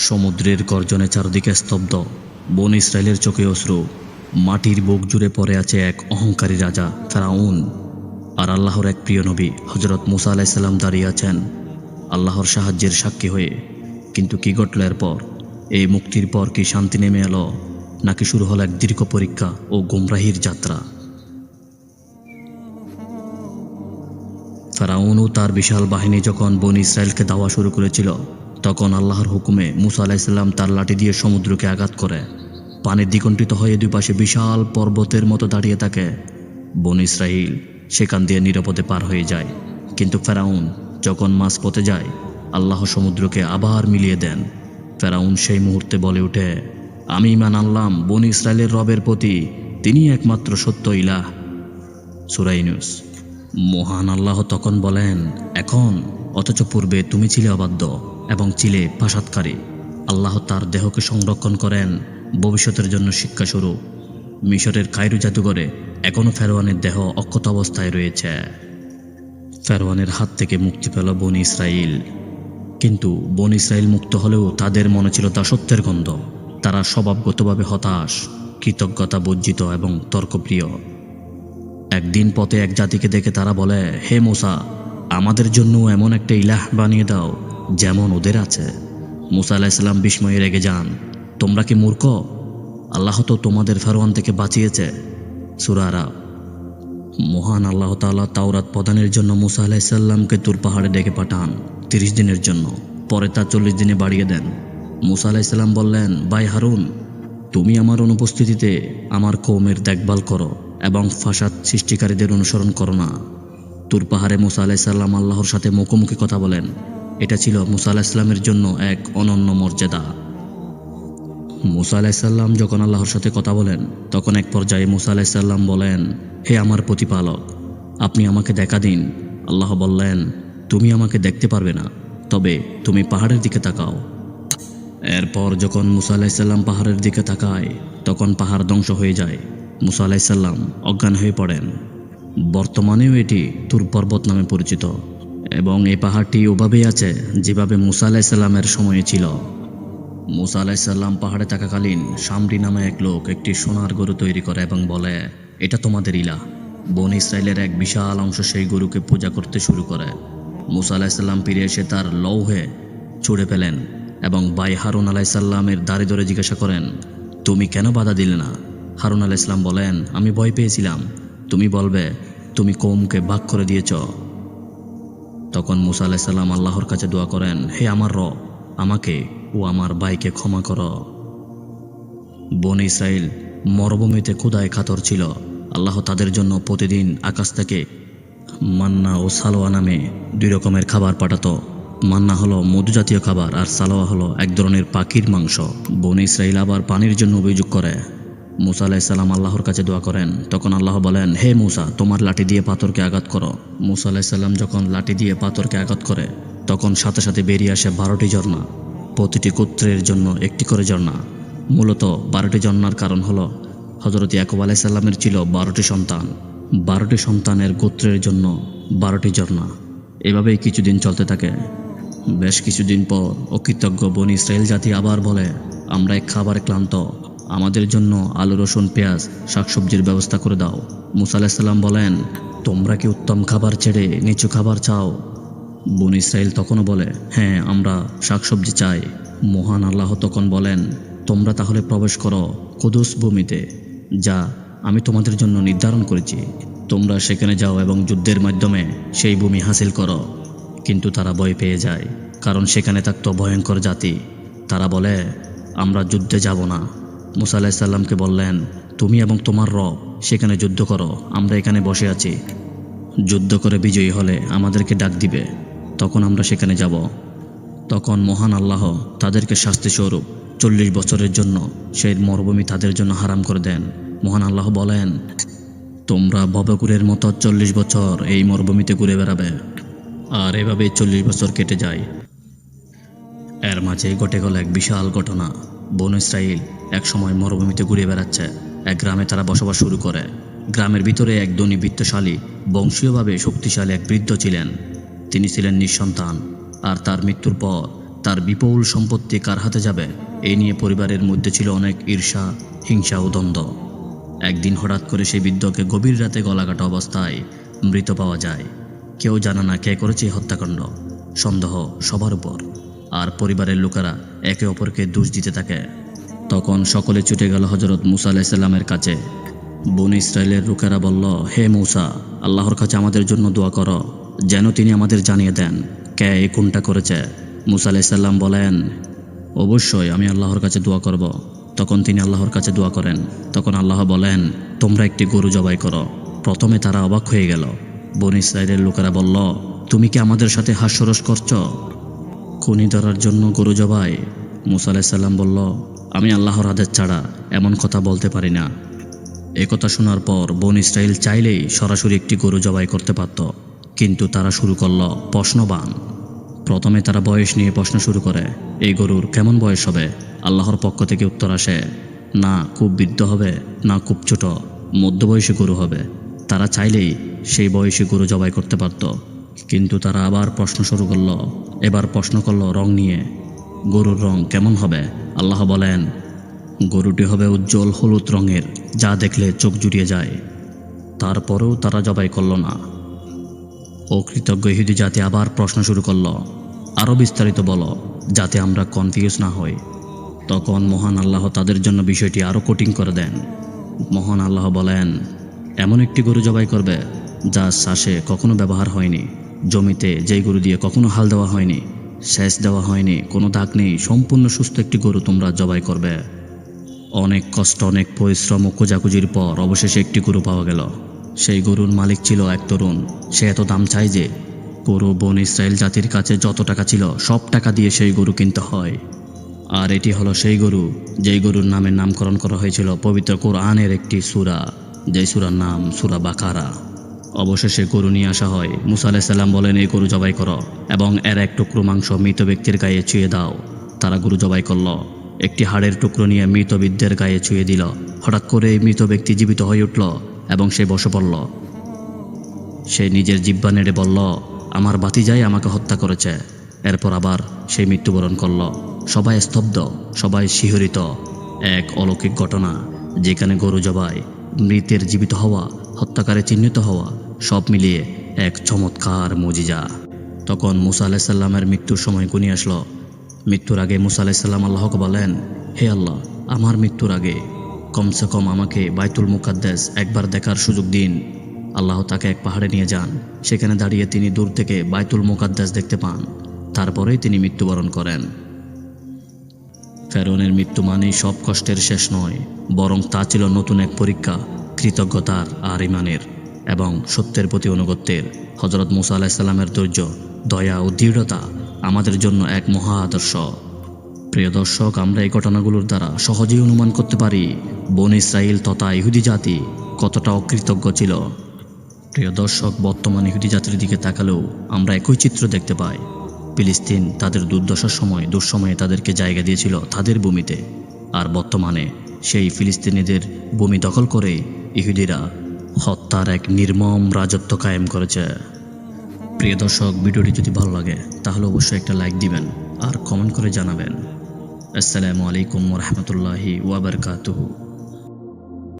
সমুদ্রের গর্জনে চারদিকে স্তব্ধ। বন ইসরায়েলের চোখে অশ্রু। মাটির বুক জুড়ে পড়ে আছে এক অহংকারী রাজা, ফেরাউন। আর আল্লাহর এক প্রিয় নবী হজরত মুসা আলাইসাল্লাম দাঁড়িয়ে আছেন। আল্লাহর সাহায্যের সাক্ষী হয়ে। কিন্তু কি ঘটল এরপর? এই মুক্তির পর কি শান্তি নেমে এলো? নাকি শুরু হল এক দীর্ঘ পরীক্ষা ও গুমরাহির যাত্রা? ফেরাউনও তার বিশাল বাহিনী যখন বন ইসরায়েলকে দাওয়া শুরু করেছিল তখন আল্লাহর হুকুমে মুসা আলাইসাল্লাম তার লাঠি দিয়ে সমুদ্রকে আঘাত করে। পানির দ্বিকণ্ঠিত হয়ে দুই পাশে বিশাল পর্বতের মতো দাঁড়িয়ে থাকে। বন ইসরাইল সেখান দিয়ে নিরাপদে পার হয়ে যায়। কিন্তু ফেরাউন যখন মাছ পথে যায়, আল্লাহ সমুদ্রকে আবার মিলিয়ে দেন। ফেরাউন সেই মুহূর্তে বলে উঠে আমি ইমান আনলাম, বন ইসরায়েলের রবের প্রতি তিনি একমাত্র সত্য ইলাহ। সুরাইনুস মহান আল্লাহ তখন বলেন, এখন অথচ পূর্বে তুমি ছিলে অবাধ্য। এবং চিলে ফাসাদকারী আল্লাহ তার দেহকে সংরক্ষণ করেন, ভবিষ্যতের জন্য শিক্ষাস্বরূপ মিশরের কায়রু জাদুঘরে এখনও ফেরোয়ানের দেহ অক্ষত অবস্থায় রয়েছে। ফেরোয়ানের হাত থেকে মুক্তি পেল বন ইসরাইল। কিন্তু বন ইসরাইল মুক্ত হলেও তাদের মনে ছিল দাসত্বের গন্ধ। তারা স্বভাবগতভাবে হতাশ, কৃতজ্ঞতা বর্জিত এবং তর্কপ্রিয়। একদিন পথে এক জাতিকে দেখে তারা বলে, হে মোসা, আমাদের জন্য এমন একটা ইলাহ বানিয়ে দাও যেমন ওদের আছে। মুসা আলাহিসাল্লাম বিস্ময়ে রেগে যান। তোমরা কি মূর্খ? আল্লাহ তো তোমাদের ফেরোয়ান থেকে বাঁচিয়েছে। সুরারা মহান আল্লাহ তাআলা তাওরাত প্রদানের জন্য মুসা আলাহিসাল্লামকে তুর পাহাড়ে ডেকে পাঠান তিরিশ দিনের জন্য। পরে তা চল্লিশ দিনে বাড়িয়ে দেন। মুসা আলাহিসাল্লাম বললেন, ভাই হারুন, তুমি আমার অনুপস্থিতিতে আমার কৌমের দেখভাল করো এবং ফাসাদ সৃষ্টিকারীদের অনুসরণ করো না। তুর পাহাড়ে মুসা আলাহিসাল্লাম আল্লাহর সাথে মুখোমুখি কথা বলেন। এটা ছিল মুসা আলাহিসাল্লামের জন্য এক অনন্য মর্যাদা। মুসা আলাহিসাল্লাম যখন আল্লাহর সাথে কথা বলেন, তখন এক পর্যায়ে মুসা আলাহিসাল্লাম বলেন, হে আমার প্রতিপালক, আপনি আমাকে দেখা দিন। আল্লাহ বললেন, তুমি আমাকে দেখতে পারবে না, তবে তুমি পাহাড়ের দিকে তাকাও। এরপর যখন মুসা আলাহিসাল্লাম পাহাড়ের দিকে তাকায়, তখন পাহাড় ধ্বংস হয়ে যায়। মুসা আলাহিসাল্লাম অজ্ঞান হয়ে পড়েন। বর্তমানেও এটি তুর পর্বত নামে পরিচিত। এবং এই পাহাড়টি ওভাবেই আছে যেভাবে মুসা আলাহিসাল্লামের সময়ে ছিল। মুসা আলাহিসাল্লাম পাহাড়ে থাকাকালীন সামরি নামে এক লোক একটি সোনার গরু তৈরি করে এবং বলে, এটা তোমাদের ইলা। বন ইসরায়েলের এক বিশাল অংশ সেই গরুকে পূজা করতে শুরু করে। মুসা আলাহিসাল্লাম ফিরে এসে তার লৌহে ছুড়ে ফেলেন এবং ভাই হারুন আলাইসাল্লামের দাঁড়ে ধরে জিজ্ঞাসা করেন, তুমি কেন বাধা দিলে না? হারুন আলাহ ইসলাম বলেন, আমি ভয় পেয়েছিলাম। তুমি বলবে, তুমি কৌমকে ভাগ করে দিয়েছ। তখন মুসা আলাহিসাল্লাম আল্লাহর কাছে দোয়া করেন, হে আমার র আমাকে ও আমার ভাইকে ক্ষমা কর। বন ইসরায়েল মরুভূমিতে ক্ষুদায় খাতর ছিল। আল্লাহ তাদের জন্য প্রতিদিন আকাশ থেকে মান্না ও সালোয়া নামে দুই রকমের খাবার পাঠাতো। মান্না হলো মধু জাতীয় খাবার আর সালোয়া হলো এক ধরনের পাখির মাংস। বন ইসরায়েল আবার পানির জন্য অভিযোগ করে। মুসা আলাইসাল্লাম আল্লাহর কাছে দোয়া করেন। তখন আল্লাহ বলেন, হে মুসা, তোমার লাঠি দিয়ে পাথরকে আঘাত করো। মুসা আলাইসাল্লাম যখন লাঠি দিয়ে পাথরকে আঘাত করে, তখন সাথে সাথে বেরিয়ে আসে বারোটি ঝর্ণা, প্রতিটি গোত্রের জন্য একটি করে ঝর্ণা। মূলত বারোটি ঝর্ণার কারণ হলো হজরত ইয়াকুব আলাইসাল্লামের ছিল বারোটি সন্তান। বারোটি সন্তানের গোত্রের জন্য বারোটি ঝর্ণা। এভাবেই কিছুদিন চলতে থাকে। বেশ কিছুদিন পর অকৃতজ্ঞ বনি ইসরায়েল জাতি আবার বলে, আমরা এক খাবারে ক্লান্ত আমাদের জন্য আলু, রসুন, পেঁয়াজ, শাকসবজির ব্যবস্থা করে দাও। মুসা আলাহিসাল্লাম বলেন, তোমরা কি উত্তম খাবার ছেড়ে নিচু খাবার চাও? বন ইসরায়েল তখনও বলে হ্যাঁ আমরা শাকসবজি চাই। মহান আল্লাহ তখন বলেন, তোমরা তাহলে প্রবেশ করো কুদুস ভূমিতে, যা আমি তোমাদের জন্য নির্ধারণ করেছি। তোমরা সেখানে যাও এবং যুদ্ধের মাধ্যমে সেই ভূমি হাসিল করো। কিন্তু তারা ভয় পেয়ে যায়, কারণ সেখানে থাকতো ভয়ঙ্কর জাতি। তারা বলে, আমরা যুদ্ধে যাব না। মুসা আলাহিসাল্লামকে বললেন, তুমি এবং তোমার রব সেখানে যুদ্ধ করো, আমরা এখানে বসে আছি। যুদ্ধ করে বিজয়ী হলে আমাদেরকে ডাক দিবে, তখন আমরা সেখানে যাব। তখন মহান আল্লাহ তাদেরকে শাস্তি স্বরূপ চল্লিশ বছরের জন্য সেই মরুভূমি তাদের জন্য হারাম করে দেন। মহান আল্লাহ বলেন, তোমরা ভবকুরের মতো চল্লিশ বছর এই মরুভূমিতে ঘুরে বেড়াবে, আর এভাবে চল্লিশ বছর কেটে যায়। এর মাঝে ঘটে গেল এক বিশাল ঘটনা। বন ইসরাইল এক সময় মরুভূমিতে ঘুরে বেড়াচ্ছে। এক গ্রামে তারা বসবাস শুরু করে। গ্রামের ভিতরে এক ধনী বৃত্তশালী, বংশীয়ভাবে শক্তিশালী এক বৃদ্ধ ছিলেন। তিনি ছিলেন নিঃসন্তান, আর তার মৃত্যুর পর তার বিপুল সম্পত্তি কার হাতে যাবে এই নিয়ে পরিবারের মধ্যে ছিল অনেক ঈর্ষা, হিংসা ও দ্বন্দ্ব। একদিন হঠাৎ করে সেই বৃদ্ধকে গভীর রাতে গলাকাটা অবস্থায় মৃত পাওয়া যায়। কেউ জানে না কে করেছে হত্যাকাণ্ড। সন্দেহ সবার উপর। আর পরিবারের লোকেরা একে অপরকে দোষ দিতে থাকে। তখন সকলে ছুটে গেল হজরত মুসা আলাইসাল্লামের কাছে। বন ইসরায়েলের লোকেরা বলল, হে মৌসা, আল্লাহর কাছে আমাদের জন্য দোয়া করো, যেন তিনি আমাদের জানিয়ে দেন কে এ কোনটা করেছে। মুসা আলাইসাল্লাম বলেন, অবশ্যই আমি আল্লাহর কাছে দোয়া করব। তখন তিনি আল্লাহর কাছে দোয়া করেন। তখন আল্লাহ বলেন, তোমরা একটি গরু জবাই করো। প্রথমে তারা অবাক হয়ে গেল। বন ইসরায়েলের লোকেরা বলল, তুমি কি আমাদের সাথে হাস্যরস করছ? খুনি ধরার জন্য গরু জবাই। মুসা আলাইসাল্লাম বলল, আমি আল্লাহর আদেশ ছাড়া এমন কথা বলতে পারি না। একথা শোনার পর বন ইসরায়েল চাইলেই সরাসরি একটি গরু জবাই করতে পারত, কিন্তু তারা শুরু করল প্রশ্নবান। প্রথমে তারা বয়স নিয়ে প্রশ্ন শুরু করে, এই গরুর কেমন বয়স হবে? আল্লাহর পক্ষ থেকে উত্তর আসে, না, খুব বৃদ্ধ হবে, না, খুব ছোট, মধ্যবয়সী গরু হবে। তারা চাইলেই সেই বয়সী গরু জবাই করতে পারত। কিন্তু তারা আবার প্রশ্ন শুরু করল, এবার প্রশ্ন করল রং নিয়ে, গরুর রং কেমন হবে? আল্লাহ বলেন, গরুটি হবে উজ্জ্বল হলুদ রঙের, যা দেখলে চোখ জুড়িয়ে যায়। তারপরেও তারা জবাই করল না। অকৃতজ্ঞ ইহুদি জাতি আবার প্রশ্ন শুরু করল আরও বিস্তারিত বলো, যাতে আমরা কনফিউজ না হই। তখন মহান আল্লাহ তাদের জন্য বিষয়টি আরও কঠিন করে দেন। মহান আল্লাহ বলেন, এমন একটি গরু জবাই করবে, যা শ্বাসে কখনো ব্যবহার হয়নি। জমিতে যেই গরু দিয়ে কখনো হাল দেওয়া হয়নি, সেচ দেওয়া হয়নি, কোনো দাগ নেই, সম্পূর্ণ সুস্থ একটি গরু তোমরা জবাই করবে। অনেক কষ্ট, অনেক পরিশ্রম ও খোঁজাখুঁজির পর অবশেষে একটি গরু পাওয়া গেল। সেই গরুর মালিক ছিল এক তরুণ। সে এত দাম চাই যে গরু, বন, ইসরায়েল জাতির কাছে যত টাকা ছিল, সব টাকা দিয়ে সেই গরু কিনতে হয়। আর এটি হলো সেই গরু, যেই গরুর নামের নামকরণ করা হয়েছিল পবিত্র কোরআনের একটি সূরা। যেই সূরার নাম সূরা বাকারা। অবশেষে গরু নিয়ে আসা হয়। মুসা আলাইসাল্লাম বলেন, এই গরু জবাই করো এবং এর এক টুকরো মাংস মৃত ব্যক্তির গায়ে ছুঁয়ে দাও। তারা গরু জবাই করল। একটি হাড়ের টুকরো নিয়ে মৃত বৃদ্ধের গায়ে ছুঁয়ে দিল। হঠাৎ করে এই মৃত ব্যক্তি জীবিত হয়ে উঠল এবং সে বসে পড়ল। সে নিজের জিব্বা নেড়ে বলল, আমার বাতিজাই আমাকে হত্যা করেছে। এরপর আবার সে মৃত্যুবরণ করল। সবাই স্তব্ধ, সবাই শিহরিত। এক অলৌকিক ঘটনা, যেখানে গরু জবাই মৃতের জীবিত হওয়া, হত্যাকারে চিহ্নিত হওয়া সব মিলিয়ে এক চমৎকার মজিজা। তখন মুসা আলাইসাল্লামের মৃত্যুর সময় গুনি আসলো। মৃত্যুর আগে মুসা আলাইসাল্লাম আল্লাহকে বলেন হে আল্লাহ, আমার মৃত্যুর আগে কমসে কম আমাকে বাইতুল মুকাদ্দেস একবার দেখার সুযোগ দিন। আল্লাহ তাকে এক পাহাড়ে নিয়ে যান। সেখানে দাঁড়িয়ে তিনি দূর থেকে বাইতুল মুকাদ্দাস দেখতে পান। তারপরেই তিনি মৃত্যুবরণ করেন। ফেরনের মৃত্যু মানেই সব কষ্টের শেষ নয়, বরং তা ছিল নতুন এক পরীক্ষা, কৃতজ্ঞতার আর ইমানের। এবং সত্যের প্রতি অনুগত্যের হজরত মুসা আলাহিসাল্লামের ধৈর্য, দয়া ও দৃঢ়তা আমাদের জন্য এক মহা আদর্শ। প্রিয় দর্শক, আমরা এই ঘটনাগুলোর দ্বারা সহজেই অনুমান করতে পারি বন ইসরায়েল তথা ইহুদি জাতি কতটা অকৃতজ্ঞ ছিল। প্রিয় দর্শক, বর্তমান ইহুদি জাতির দিকে তাকালেও আমরা একই চিত্র দেখতে পাই। ফিলিস্তিন তাদের দুর্দশার সময় দুঃসময়ে তাদেরকে জায়গা দিয়েছিল তাদের ভূমিতে। আর বর্তমানে সেই ফিলিস্তিনিদের ভূমি দখল করে ইহুদিরা হত্যার এক নির্মম রাজত্ব কায়েম করেছে। প্রিয় দর্শক, ভিডিওটি যদি ভালো লাগে, তাহলে অবশ্যই একটা লাইক দিবেন আর কমেন্ট করে জানাবেন। আসসালামু আলাইকুম রহমতুল্লাহি ওয়াবারকাতুহু